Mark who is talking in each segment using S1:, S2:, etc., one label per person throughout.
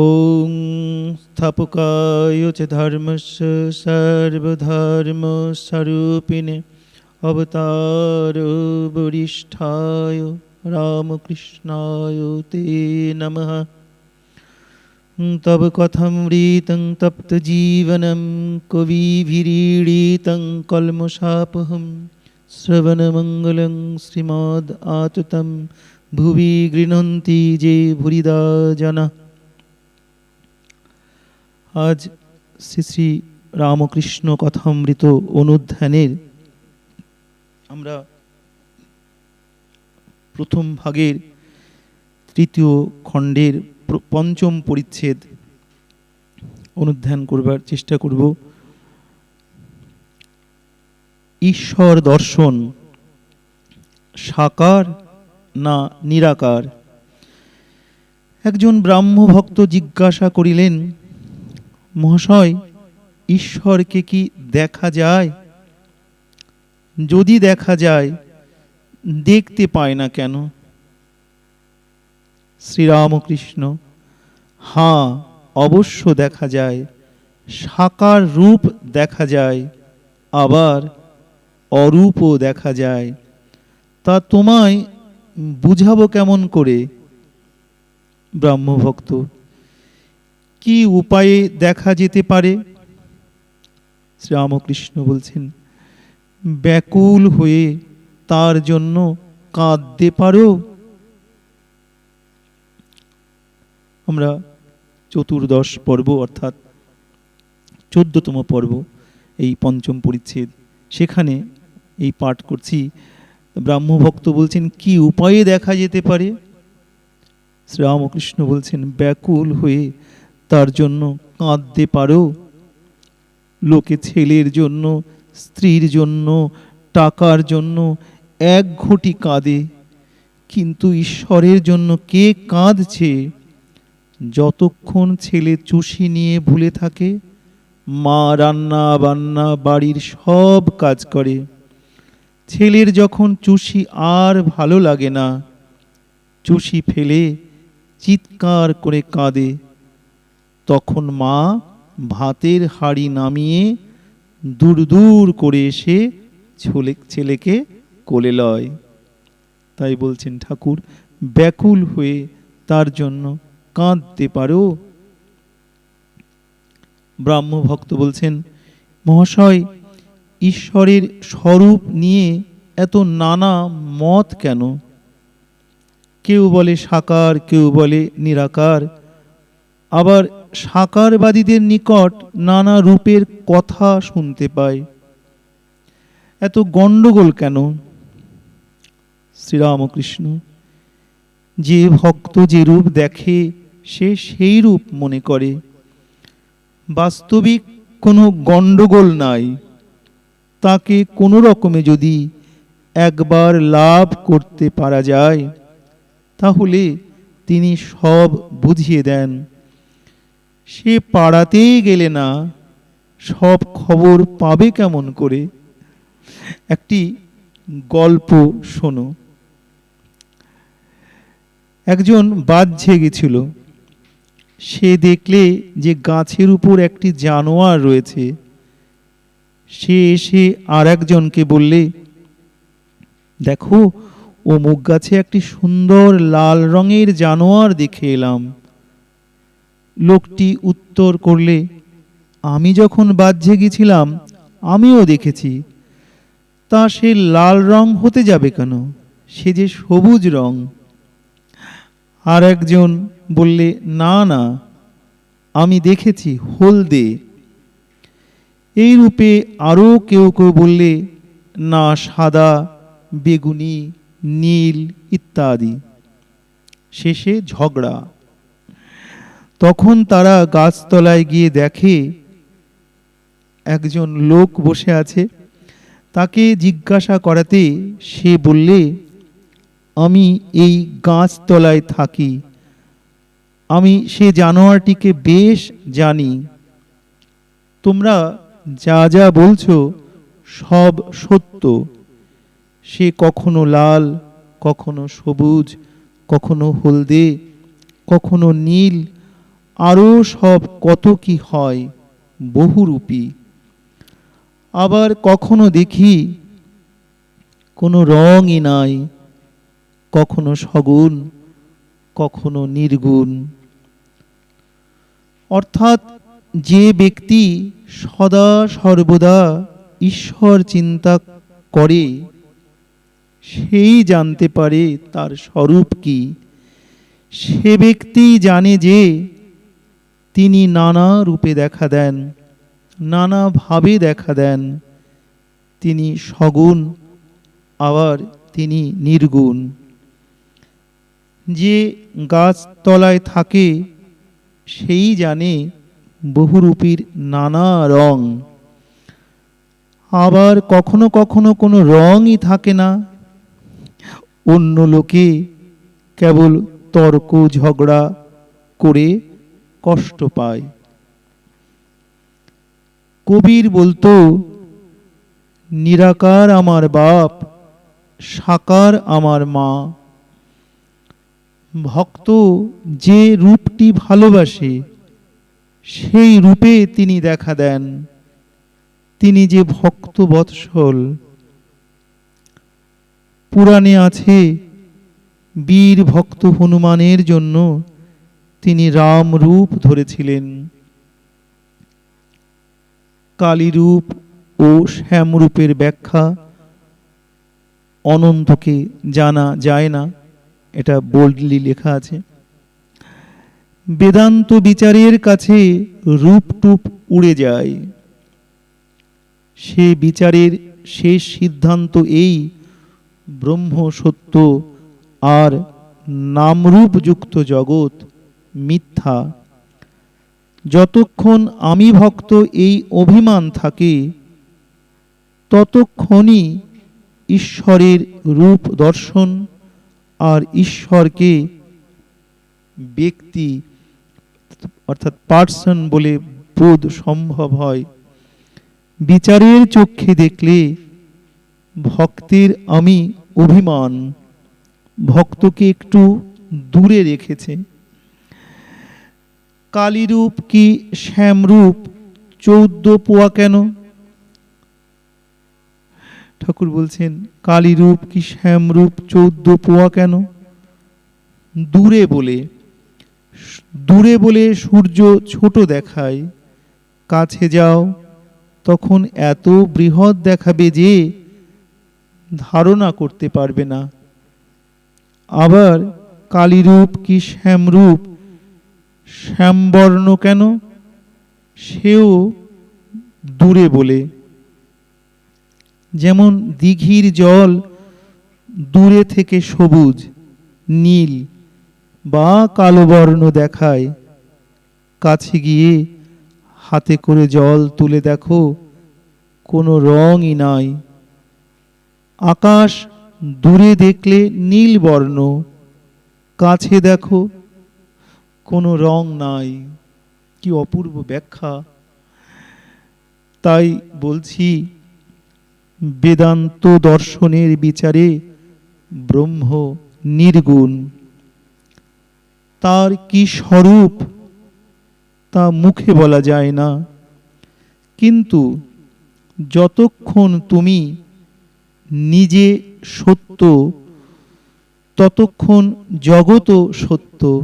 S1: ॐ स्थापकाय च धर्मस्य सर्वधर्मस्वरूपिणे अवतारवरिष्ठाय रामकृष्णाय ते नमः तव कथमृतं तप्तजीवनं कविभिरीडितं कल्मषापहं श्रवणमङ्गलं श्रीमद् आतुतं भुवि गृह्णन्ति ये भुरिदा जनः আজ শ্রী শ্রী রামকৃষ্ণ কথামৃত অনুধ্যানের আমরা প্রথম ভাগের তৃতীয় খণ্ডের পঞ্চম পরিচ্ছেদ অনুধ্যান করবার চেষ্টা করব। ঈশ্বর দর্শন, সাকার না নিরাকার? একজন ব্রাহ্ম ভক্ত জিজ্ঞাসা করিলেন মহাশয়, ঈশ্বরকে কি দেখা যায়? যদি দেখা যায়, দেখতে পায় না কেন? শ্রীরামকৃষ্ণ হ্যাঁ অবশ্য দেখা যায়, সাকার রূপ দেখা যায়, আবার অরূপও দেখা যায়। তা তোমায় বুঝাবো কেমন করে, ব্রাহ্মভক্ত? কি উপায়ে দেখা যেতে পারে? শ্রীরামকৃষ্ণ বলছেন, ব্যাকুল হয়ে তার জন্য কাঁদতে পারো? আমরা চতুর্দশ পর্ব অর্থাৎ চোদ্দতম পর্ব, এই পঞ্চম পরিচ্ছেদ, সেখানে এই পাঠ করছি। ব্রাহ্মভক্ত বলছেন, কি উপায়ে দেখা যেতে পারে? শ্রীরামকৃষ্ণ বলছেন, ব্যাকুল হয়ে তার জন্য কাঁদতে পারো। লোকে ছেলের জন্য, স্ত্রীর জন্য, টাকার জন্য এক ঘটি কাঁদে। কিন্তু ঈশ্বরের জন্য কে কাঁদছে? যতক্ষণ ছেলে চুষি নিয়ে ভুলে থাকে, মা রান্না বান্না বাড়ির সব কাজ করে। ছেলের যখন চুষি আর ভালো লাগে না, চুষি ফেলে চিৎকার করে কাঁদে। তখন মা ভাতের হাড়ি নামিয়ে দূর দূর করে এসে ছোলে ছেলেকে কোলে লয়। তাই বলছেন, ঠাকুর, ব্যাকুল হয়ে তার জন্য কাঁদতে পারো? ব্রাহ্ম ভক্ত বলছেন, মহাশয়, ঈশ্বরের স্বরূপ নিয়ে এত নানা মত কেন? কেউ বলে সাকার, কেউ বলে নিরাকার। আবার সাকারবাদীদের নিকট নানা রূপের কথা শুনতে পায় এত গণ্ডগোল কেন? শ্রীরামকৃষ্ণ, যে ভক্ত যে রূপ দেখে, সে সেই রূপ মনে করে। বাস্তবিক কোনো গণ্ডগোল নাই। তাকে কোনো রকমে যদি একবার লাভ করতে পারা যায়, তাহলে তিনি সব বুঝিয়ে দেন। সে পাড়াতেই গেলে না, সব খবর পাবে কেমন করে? একটি গল্প শোনো। একজন বাহ্যে গেছিল সে দেখলে যে গাছের উপর একটি জানোয়ার রয়েছে। সে এসে আর একজনকে বললে, দেখো মুখ গাছে একটি সুন্দর লাল রঙের জানোয়ার দেখে এলাম। লোকটি উত্তর করলে, আমি যখন বাহ্যে গেছিলাম, আমিও দেখেছি। তা সে লাল রং হতে যাবে কেন? সে যে সবুজ রং। আর একজন বললে, না না, আমি দেখেছি হলদে। এই রূপে আরও কেউ কেউ বললে, না, সাদা, বেগুনি, নীল ইত্যাদি। শেষে ঝগড়া। তখন তারা গাছতলায় গিয়ে দেখে একজন লোক বসে আছে। তাকে জিজ্ঞাসা করাতে সে বললে, আমি এই গাছতলায় থাকি। আমি সে জানোয়ারটিকে বেশ জানি। তোমরা যা যা বলছো সব সত্য। সে কখনো লাল, কখনো সবুজ, কখনো হলদে, কখনো নীল আরও সব কত কি হয় বহুরূপী। আবার কখনো দেখি কোনো রঙই নাই, কখনো সগুণ, কখনো নির্গুণ। অর্থাৎ যে ব্যক্তি সদা সর্বদা ঈশ্বর চিন্তা করে, সেই জানতে পারে তার স্বরূপ কি। সে ব্যক্তি জানে যে তিনি নানা রূপে দেখা দেন নানাভাবে দেখা দেন। তিনি সগুণ, আবার তিনি নির্গুণ। যে গাছতলায় থাকে, সেই জানে বহুরূপীর নানা রং। আবার কখনো কখনো কোনো রঙই থাকে না। অন্য লোকে কেবল তর্ক ঝগড়া করে কষ্ট পায়। কবির বলতো, নিরাকার আমার বাপ, সাকার আমার মা। ভক্ত যে রূপটি ভালোবাসে, সেই রূপে তিনি দেখা দেন। তিনি যে ভক্ত বৎসল। পুরাণে আছে, বীর ভক্ত হনুমানের জন্য তিনি রাম রূপ ধরেছিলেন। কালী রূপ ও শ্যামরূপের ব্যাখ্যা অনন্তকে জানা যায় না, এটা বোল্ডলি লেখা আছে। বেদান্ত বিচারের কাছে রূপটুপ উড়ে যায়। সে বিচারের শেষ সিদ্ধান্ত এই ব্রহ্ম সত্য আর নামরূপযুক্ত জগৎ। মিথ্যা। যতক্ষণ আমি ভক্ত এই অভিমান থাকে, ততক্ষণই ঈশ্বরের রূপ দর্শন আর ঈশ্বরকে ব্যক্তি, অর্থাৎ পার্সন বলে বোধ সম্ভব হয়। বিচারের চক্ষে দেখলে ভক্তের আমি অভিমান। ভক্তকে একটু দূরে রেখেছে। কালীরূপ কি শ্যামরূপ? চৌদ্দ পোয়া কেন? ঠাকুর বলছেন, কালীরূপ কি শ্যামরূপ, চৌদ্দ পোয়া কেন? দূরে বলে দূরে বলে সূর্য ছোট দেখায়, কাছে যাও, তখন এত বৃহৎ দেখাবে যে ধারণা করতে পারবে না। আবার, কালীরূপ কি শ্যামরূপ শ্যামবর্ণ কেন? সেও দূরে বলে। যেমন দিঘির জল দূরে থেকে সবুজ, নীল বা কালো বর্ণ দেখায়। কাছে গিয়ে হাতে করে জল তুলে দেখো, কোনো রঙই নাই। আকাশ দূরে দেখলে নীল বর্ণ, কাছে দেখো কোনো রং নাই, কি অপূর্ব ব্যাখ্যা। তাই বলছি, বেদান্ত দর্শনের বিচারে ব্রহ্ম নির্গুণ। তার কি স্বরূপ, তা মুখে বলা যায় না। কিন্তু যতক্ষণ তুমি নিজে সত্য, ততক্ষণ জগৎও সত্য।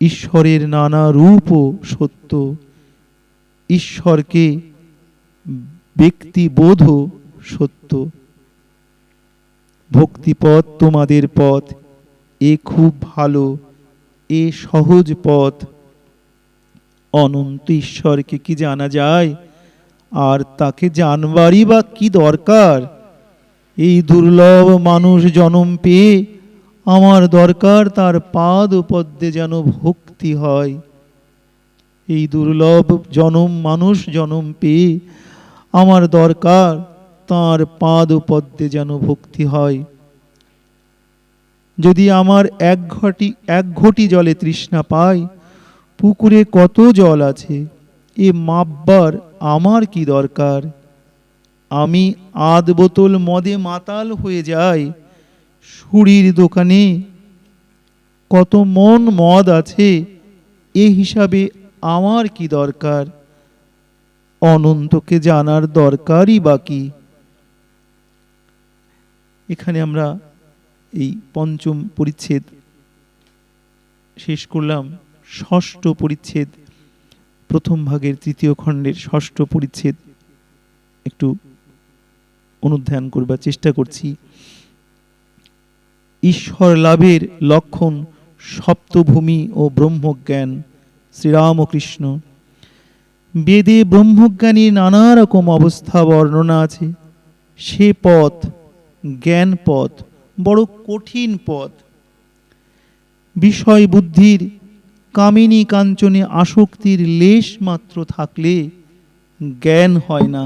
S1: ঈশ্বরের নানা রূপও সত্য, ঈশ্বরকে ব্যক্তিবোধও সত্য। ভক্তিপথ তোমাদের পথ, এ খুব ভালো, এ সহজ পথ। অনন্ত ঈশ্বরকে কি জানা যায়? আর তাকে জানবারই বা কি দরকার? এই দুর্লভ মানুষ জনম পেয়ে আমার দরকার তার পাদ পদ্মে যেন ভক্তি হয়। এই দুর্লভ জনম মানুষ জনম পেয়ে আমার দরকার তার পাদ পদ্মে যেন ভক্তি হয়। যদি আমার এক ঘটি এক ঘটি জলে তৃষ্ণা পাই পুকুরে কত জল আছে, এ মাপবার আমার কি দরকার? আমি আধ বোতল মদে মাতাল হয়ে যাই সুরির দোকানে কত মন মদ আছে, এ হিসাবে আমার কি দরকার? অনন্তকে জানার দরকারই বাকি এখানে আমরা এই পঞ্চম পরিচ্ছেদ শেষ করলাম, ষষ্ঠ পরিচ্ছেদ, প্রথম ভাগের তৃতীয় খণ্ডের ষষ্ঠ পরিচ্ছেদ। একটু অনুধ্যান করবার চেষ্টা করছি। ঈশ্বর লাভের লক্ষণ সপ্তভূমি ও ব্রহ্মজ্ঞান। শ্রীরামকৃষ্ণ। বেদে ব্রহ্মজ্ঞানীর নানা রকম অবস্থা বর্ণনা আছে। সে পথ জ্ঞান পথ বড় কঠিন পথ। বিষয় বুদ্ধির কামিনী কাঞ্চনে আসক্তির লেশ মাত্র থাকলে জ্ঞান হয় না।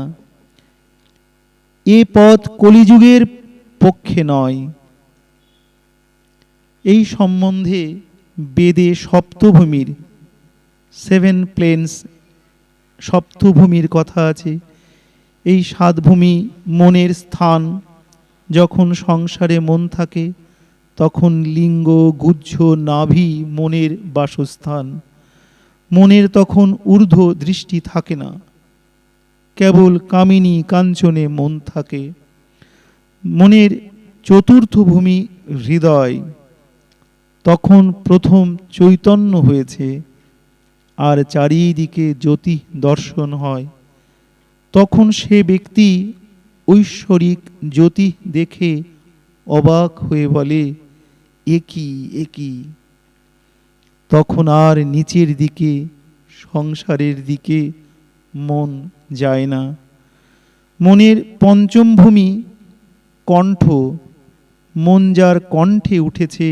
S1: এ পথ কলিযুগের পক্ষে নয়। এই সম্বন্ধে বেদে সপ্তভূমির সেভেন প্লেন্স সপ্তভূমির কথা আছে। এই সাতভূমি মনের স্থান, যখন সংসারে মন থাকে, তখন লিঙ্গ গুজ্জ নাভি মনের বাসস্থান। মনের তখন ঊর্ধ্ব দৃষ্টি থাকে না। কেবল কামিনী কাঞ্চনে মন থাকে। মনের চতুর্থ ভূমি হৃদয়। তখন প্রথম চৈতন্য হয়েছে, আর চারিদিকে জ্যোতি দর্শন হয়। তখন সে ব্যক্তি ঐশ্বরিক জ্যোতি দেখে অবাক হয়ে বলে একই একই তখন আর নিচের দিকে, সংসারের দিকে মন যায় না। মনের পঞ্চম ভূমি কণ্ঠ, মন যার কণ্ঠে উঠেছে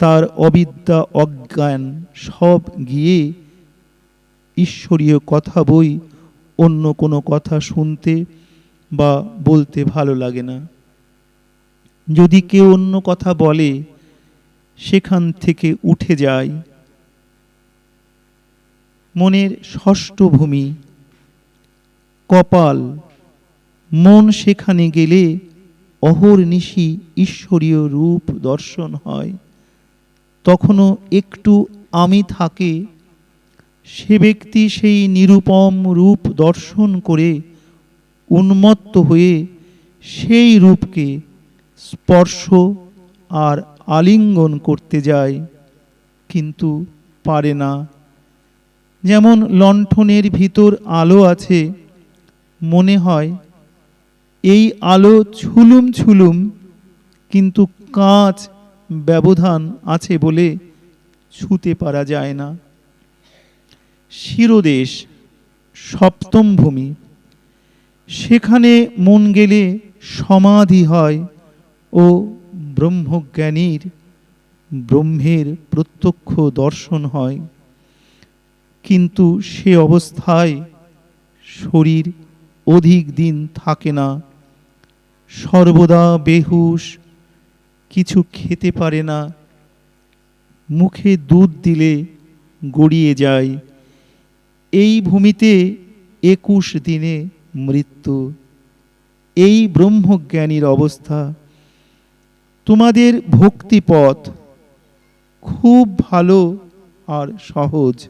S1: তার অবিদ্যা, অজ্ঞান সব গিয়ে ঈশ্বরীয় কথা বই, অন্য কোনো কথা শুনতে বা বলতে ভালো লাগে না। যদি কেউ অন্য কথা বলে, সেখান থেকে উঠে যায়। মনের ষষ্ঠ ভূমি, কপাল, মন সেখানে গেলে অহর্নিশি ঈশ্বরীয় রূপ দর্শন হয়। তখনও একটু আমি থাকে, সে ব্যক্তি সেই নিরূপম রূপ দর্শন করে উন্মত্ত হয়ে সেই রূপকে স্পর্শ আর আলিঙ্গন করতে যায়, কিন্তু পারে না। যেমন লণ্ঠনের ভিতর আলো আছে, মনে হয়, এই আলো ছুলুম ছুলুম কিন্তু কাঁচ ব্যবধান আছে বলে ছুতে পারা যায় না। শিরোদেশ, সপ্তম ভূমি। সেখানে মন গেলে সমাধি হয় ও ব্রহ্মজ্ঞানীর ব্রহ্মের প্রত্যক্ষ দর্শন হয়। কিন্তু সে অবস্থায় শরীর অধিক দিন থাকে না। সর্বদা বেহুশ কিছু খেতে পারে না। মুখে দুধ দিলে গড়িয়ে যায়। এই ভূমিতে একুশ দিনে মৃত্যু। এই ব্রহ্মজ্ঞানীর অবস্থা। তোমাদের ভক্তিপথ খুব ভালো আর সহজ।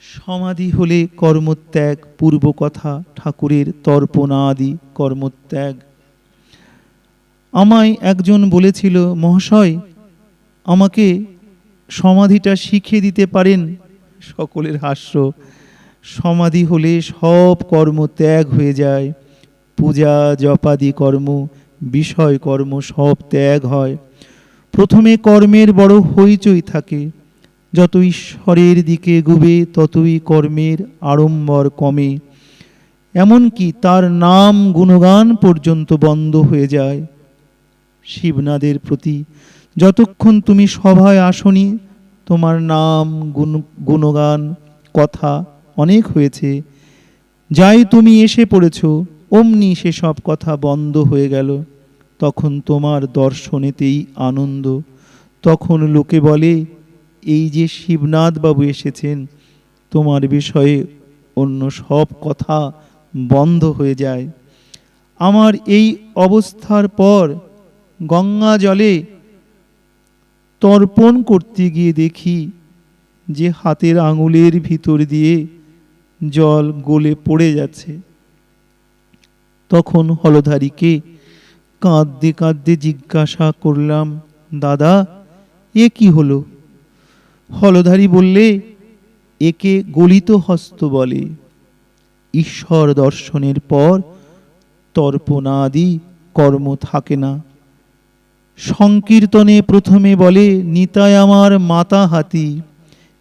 S1: সমাধি হলে কর্মত্যাগ পূর্ব কথা ঠাকুরের তর্পণাদি কর্মত্যাগ। আমায় একজন বলেছিল, মহাশয়, আমাকে সমাধিটা শিখিয়ে দিতে পারেন? সকলের হাস্য। সমাধি হলে সব কর্ম ত্যাগ হয়ে যায়। পূজা, জপাদি কর্ম, বিষয় কর্ম সব ত্যাগ হয়। প্রথমে কর্মের বড় হইচই থাকে। যত ঈশ্বরের দিকে গুবে ততই কর্মের আড়ম্বর কমে। এমনকি তার নাম গুণগান পর্যন্ত বন্ধ হয়ে যায়। শিবনাদের প্রতি। যতক্ষণ তুমি সভায় আসনি, তোমার নাম, গুণ, গুণগান, কথা অনেক হয়েছে। যাই তুমি এসে পড়েছ, অমনি সেসব কথা বন্ধ হয়ে গেল। তখন তোমার দর্শনেতেই আনন্দ। তখন লোকে বলে, এই যে শিবনাথ বাবু এসেছেন, তোমার বিষয়ে অন্য সব কথা বন্ধ হয়ে যায়। আমার এই অবস্থার পর গঙ্গা জলে তর্পণ করতে গিয়ে দেখি যে হাতের আঙুলের ভিতর দিয়ে জল গলে পড়ে যাচ্ছে। তখন হলধারীকে কাঁদতে কাঁদতে জিজ্ঞাসা করলাম, দাদা, এ কি হলো? হলধারী বললে, একে গলিত হস্ত বলে। ঈশ্বর দর্শনের পর তর্পণাদি কর্ম থাকে না। সংকীর্তনে প্রথমে বলে নিতায় আমার মাতা হাতি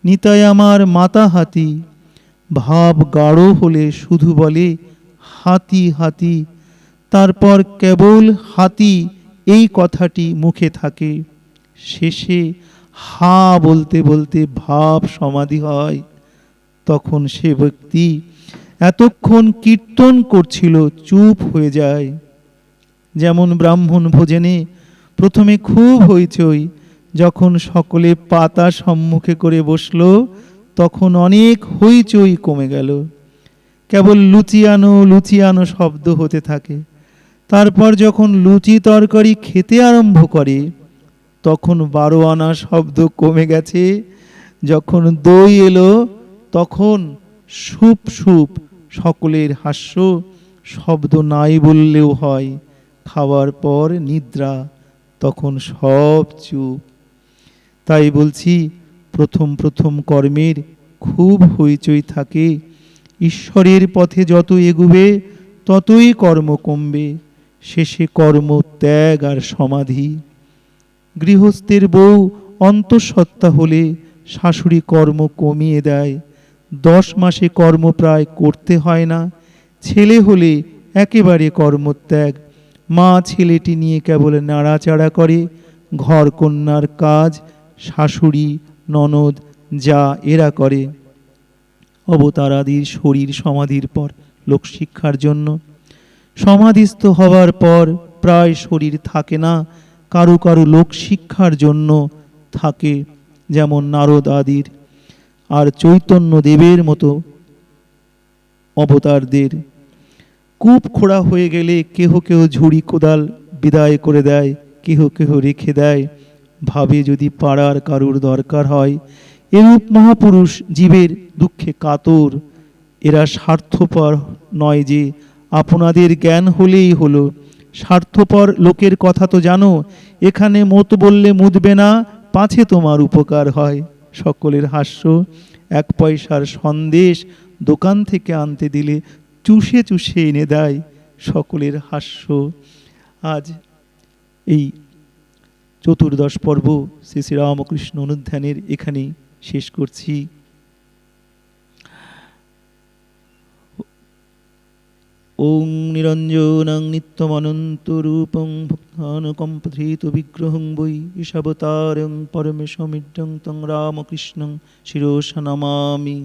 S1: নিতায় আমার মাতা হাতি। ভাব গাঢ় হলে শুধু বলে, হাতি হাতি। তারপর কেবল হাতি এই কথাটি মুখে থাকে। শেষে হা বলতে বলতে ভাব সমাধি হয়। তখন সে ব্যক্তি এতক্ষণ কীর্তন করছিল, চুপ হয়ে যায়। যেমন ব্রাহ্মণ ভোজনে প্রথমে খুব হইচই, যখন সকলে পাতা সম্মুখে করে বসল, তখন অনেক হইচই কমে গেল। কেবল লুচিয়ানো লুচিয়ানো শব্দ হতে থাকে। তারপর যখন লুচি তরকারি খেতে আরম্ভ করে, তখন বারো আনা শব্দ কমে গেছে। যখন দই এলো, তখন সুপ সুপ সকলের হাস্য, শব্দ নাই বললেও হয়, খাওয়ার পর নিদ্রা তখন সব চুপ। তাই বলছি, প্রথম প্রথম কর্মের খুব হইচই থাকে। ঈশ্বরের পথে যত এগুবে, ততই কর্ম কমবে। শেষে কর্ম ত্যাগ আর সমাধি। গৃহস্থের বউ অন্তঃসত্ত্বা হলে শাশুড়ি কর্ম কমিয়ে দেয়। দশ মাসে কর্ম প্রায় করতে হয় না। ছেলে হলে একেবারে কর্মত্যাগ মা ছেলেটি নিয়ে কেবল নাড়াচাড়া করে, ঘর কন্যার কাজ, শাশুড়ি, ননদ, যা এরা করে। অবতারাদির শরীর সমাধির পর লোকশিক্ষার জন্য। সমাধিস্থ হওয়ার পর প্রায় শরীর থাকে না, কারও কারও লোকশিক্ষার জন্য থাকে, যেমন নারদ আদির। আর চৈতন্য দেবের মতো অবতারদের কূপ খোড়া হয়ে গেলে কেহ কেহ ঝুড়ি কোদাল বিদায় করে দেয়, কেহ কেহ রেখে দেয়। ভাবে যদি পাড়ার কারুর দরকার হয়, এরূপ মহাপুরুষ জীবের দুঃখে কাতর। এরা স্বার্থপর নয় যে, আপনাদের জ্ঞান হলেই হলো। স্বার্থপর লোকের কথা তো জানো, এখানে মত বললে মুদবে না, পাছে তোমার উপকার হয়। সকলের হাস্য, এক পয়সার সন্দেশ দোকান থেকে আনতে দিলে চুষে চুষে এনে দেয় সকলের হাস্য। আজ এই চতুর্দশ পর্ব শ্রী শ্রীরামকৃষ্ণ অনুধ্যানের এখানে শেষ করছি। ওং নিরঞ্জনং নিত্যমনন্তরূপং ভক্তানুকম্পধৃত বিগ্রহং বৈ ঈশাবতারং পরমেশমিড্যং তং রামকৃষ্ণং শিরোষ নমামি।